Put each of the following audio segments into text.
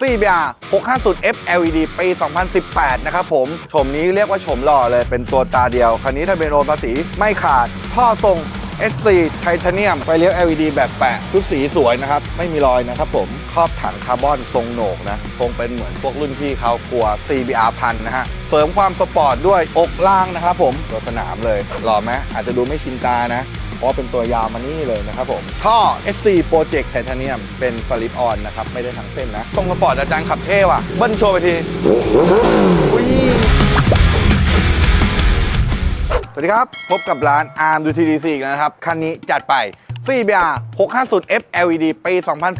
CBR 650 F LED ปี 2018 นะครับผมโฉมนี้เรียกว่าโฉมหล่อเลยเป็นตัวตาเดียว คันนี้ทะเบียนโอนภาษีไม่ขาด ท่อทรง SC ไทเทเนียมไฟเลี้ยว LED แบบแปะชุดสีสวยนะครับ ไม่มีรอยนะครับผม ครอบถังคาร์บอนทรงโหนกนะทรงเป็นเหมือนพวกรุ่นพี่เขากลัว CBR พันนะฮะ เสริมความสปอร์ตด้วยอกล่างนะครับผม ตัวสนามเลย หล่อไหมอาจจะดูไม่ชินตานะ เพราะเป็นตัวยาวมานี่เลยนะครับผมท่อ SC Project Titanium เป็นสลิปออนนะครับ ไม่ได้ทั้งเส้นนะทรงสปอร์ตอาจารย์ขับเท่ว่ะ เบิ้ลโชว์ไปทีอุ้ยสวัสดีครับ พบกับร้าน Arm UTDC อีกแล้วนะครับ คันนี้จัดไป CBR 650 F LED ปี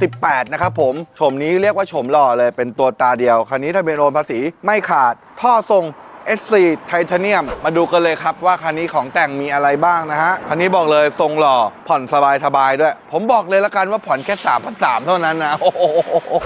2018 นะครับผมโฉมนี้เรียกว่าโฉมหล่อเลยเป็นตัวตาเดียว คันนี้ทะเบียนโอนภาษีไม่ขาด ท่อทรง SC ไทเทเนียมมาดูกันเลยครับว่าคันนี้ของแต่งมีอะไรบ้างนะฮะ คันนี้บอกเลยทรงหล่อผ่อนสบายสบายด้วย ผมบอกเลยละกันว่าผ่อนแค่3 3 0 0เท่านั้นนะโอ้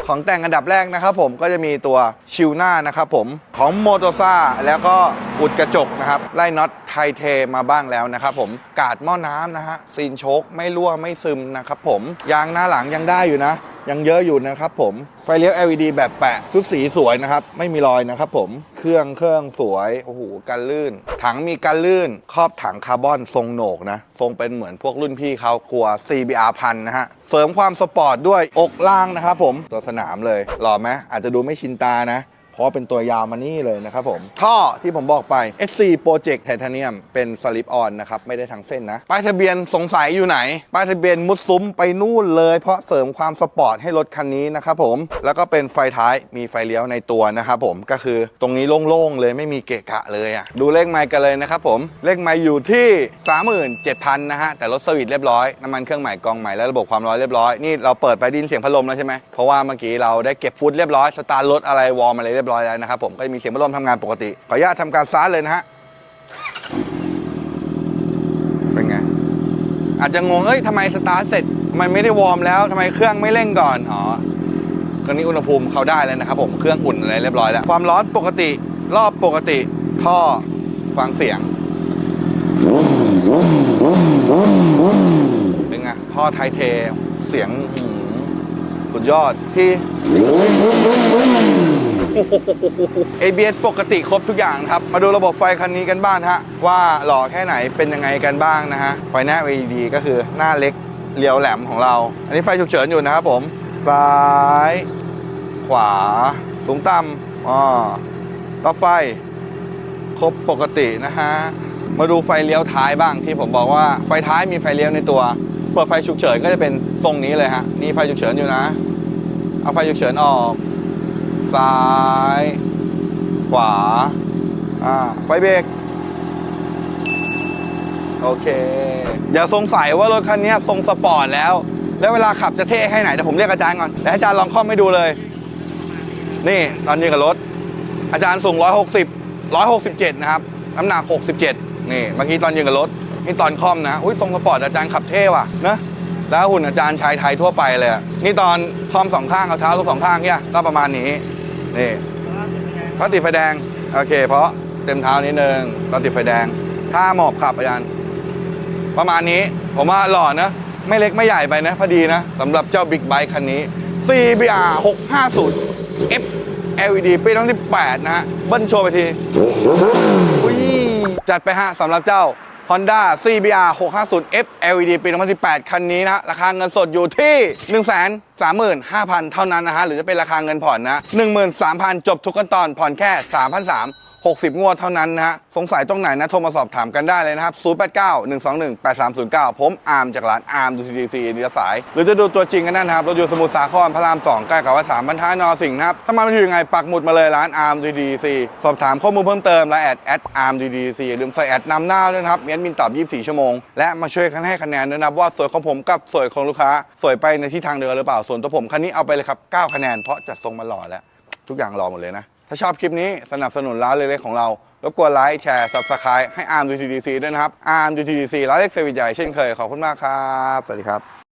ของแต่งอันดับแรกนะครับผมก็จะมีตัวชิวหน้านะครับผมของโมโตซ่าแล้วก็อุดกระจกนะครับไล่น็อตไทเทมาบ้างแล้วนะครับผมกาดหม้อน้ำนะฮะซีนโชคไม่รั่วไม่ซึมนะครับผมยางหน้าหลังยังได้อยู่นะ ยังเยอะอยู่นะครับผม ไฟเลี้ยว LED แบบแปะชุดสีสวยนะครับ ไม่มีรอยนะครับผม เครื่องเครื่องสวย โอ้โห กันลื่น ถังมีกันลื่น ครอบถังคาร์บอนทรงโหนกนะ ทรงเป็นเหมือนพวกรุ่นพี่เขากลัว CBR พันนะฮะ เสริมความสปอร์ตด้วยอกล่างนะครับผม ตัวสนามเลย หล่อไหมอาจจะดูไม่ชินตานะเพ ราะเป็นตัวยาวมานี่เลยนะครับผม ท่อที่ผมบอกไป SC Project Titanium เป็นสลิปออนนะครับ ไม่ได้ทั้งเส้นนะ ป้ายทะเบียนสงสัยอยู่ไหน ป้ายทะเบียนมุดซุ้มไปนู่นเลย เพราะเสริมความสปอร์ตให้รถคันนี้นะครับผม แล้วก็เป็นไฟท้ายมีไฟเลี้ยวในตัวนะครับผมก็คือตรงนี้โล่งๆเลยไม่มีเกะกะเลยอะดูเลขไมล์กันเลยนะครับผมเลขไมล์อยู่ที่ 37,000นะฮะแต่รถสวิตช์เรียบร้อยน้ำมันเครื่องใหม่กองใหม่และระบบความร้อนเรียบร้อยนี่เราเปิดไปดินเสียงพัดลมแล้วใช่ไหมเพราะว่าเมื่อกี้เราได้เก็บฟุตเรียบร้อยสตาร์ทรถอะไรวอร์มอะไรเรียบร้อยแล้วนะครับผมก็จะมีเสียงพัดลมทำงานปกติขออนุญาตทำการซาร์ทเลยนะฮะเป็นไงอาจจะงงเอ้ยทำไมสตาร์ทเสร็จมันไม่ได้วอร์มแล้วทำไมเครื่องไม่เร่งก่อนอ๋อเครื่องนี้อุณหภูมิเขาได้แล้วนะครับผมเครื่องอุ่นอะไรเรียบร้อยแล้วความร้อนปกติรอบปกติท่อฟังเสียงเป็นไงท่อไทเทเสียงหือสุดยอดที่ ABS ปกติครบทุกอย่างครับ มาดูระบบไฟคันนี้กันบ้างฮะ ว่าหล่อแค่ไหนเป็นยังไงกันบ้างนะฮะ ไฟหน้า LED ก็คือหน้าเล็กเรียวแหลมของเรา อันนี้ไฟฉุกเฉินอยู่นะครับผม ซ้าย ขวา สูงต่ำอ๋อต่อไฟ ครบปกตินะฮะ มาดูไฟเลี้ยวท้ายบ้างที่ผมบอกว่าไฟท้ายมีไฟเลี้ยวในตัว เปิดไฟฉุกเฉินก็จะเป็นทรงนี้เลยฮะ นี่ไฟฉุกเฉินอยู่นะ เอาไฟฉุกเฉินออก ซ้าย ขวา อ่า ไฟเบรก โอเค อย่าสงสัยว่ารถคันนี้ทรงสปอร์ตแล้ว แล้วเวลาขับจะเท่แค่ไหนเดี๋ยวผมเรียกอาจารย์ก่อนแล้วอาจารย์ลองคล่อมให้ดูเลย นี่ตอนยืนกับรถ อาจารย์สูง 160 167 นะครับ น้ำหนัก 67 นี่ เมื่อกี้ตอนยืนกับรถ นี่ตอนค่อมนะ อุ้ยทรงสปอร์ตอาจารย์ขับเท่ว่ะนะแล้วหุ่นอาจารย์ชายไทยทั่วไปเลยอะนี่ตอนคอมสองข้างเอาเท้าลูกสองข้างเนี่ยก็ประมาณนี้ นี่เขาติดไฟแดง โอเค เพราะเต็มเท้านิดนึงตอนติดไฟแดง ถ้าหมอบขับอาจารย์ ประมาณนี้ผมว่าหล่อนะ ไม่เล็กไม่ใหญ่ไปนะ พอดีนะสำหรับเจ้าบิ๊กไบค์คันนี้ CBR 650 F LED ปี2018 นะฮะ เบิ้ลโชว์ไปทีจัดไปฮะสำหรับเจ้า Honda CBR 650 F LED ปี 2018 คันนี้นะ ราคาเงินสดอยู่ที่ 135,000 เท่านั้นนะฮะ หรือจะเป็นราคาเงินผ่อนนะ 13,000 จบทุกขั้นตอนผ่อนแค่ 3,300 60 งวดเท่านั้นนะฮะ สงสัยตรงไหนนะ โทรมาสอบถามกันได้เลยนะครับ 089 121 8309 ผมอาร์มจากร้านอาร์มดูทีดีซีดีสาย หรือจะดูตัวจริงกันได้นะครับเราอยู่สมุทรสาครพระราม 2 ใกล้กับวัดสามบรรทัดนอสิงห์นะครับ ถ้ามาไม่ถูกยังไง ปักหมุดมาเลยร้านอาร์มดูทีดีซีสอบถามข้อมูลเพิ่มเติมและแอดแอดอาร์มดูทีดีซีลืมใส่แอดนำหน้าด้วยนะครับเมียนมินตอบ 24 ชั่วโมง และมาช่วยกันให้คะแนนด้วยนะครับว่าสวยของผมกับสวยของลูกค้า สวยไปในที่ทางเดียวกันหรือเปล่าส่วนตัวผมคันนี้เอาไปเลยครับ9คะแนนเพราะจัดทรงมาหล่อแล้วทุกอย่างรอหมดเลยนะ ถ้าชอบคลิปนี้สนับสนุนร้านเล็กๆของเรา รบกวนไลค์แชร์ subscribe ให้อาร์มดูทีดีซีด้วยนะครับอาร์มดูทีดีซีร้านเล็กเซอร์วิสใหญ่เช่นเคย ขอบคุณมากครับ สวัสดีครับ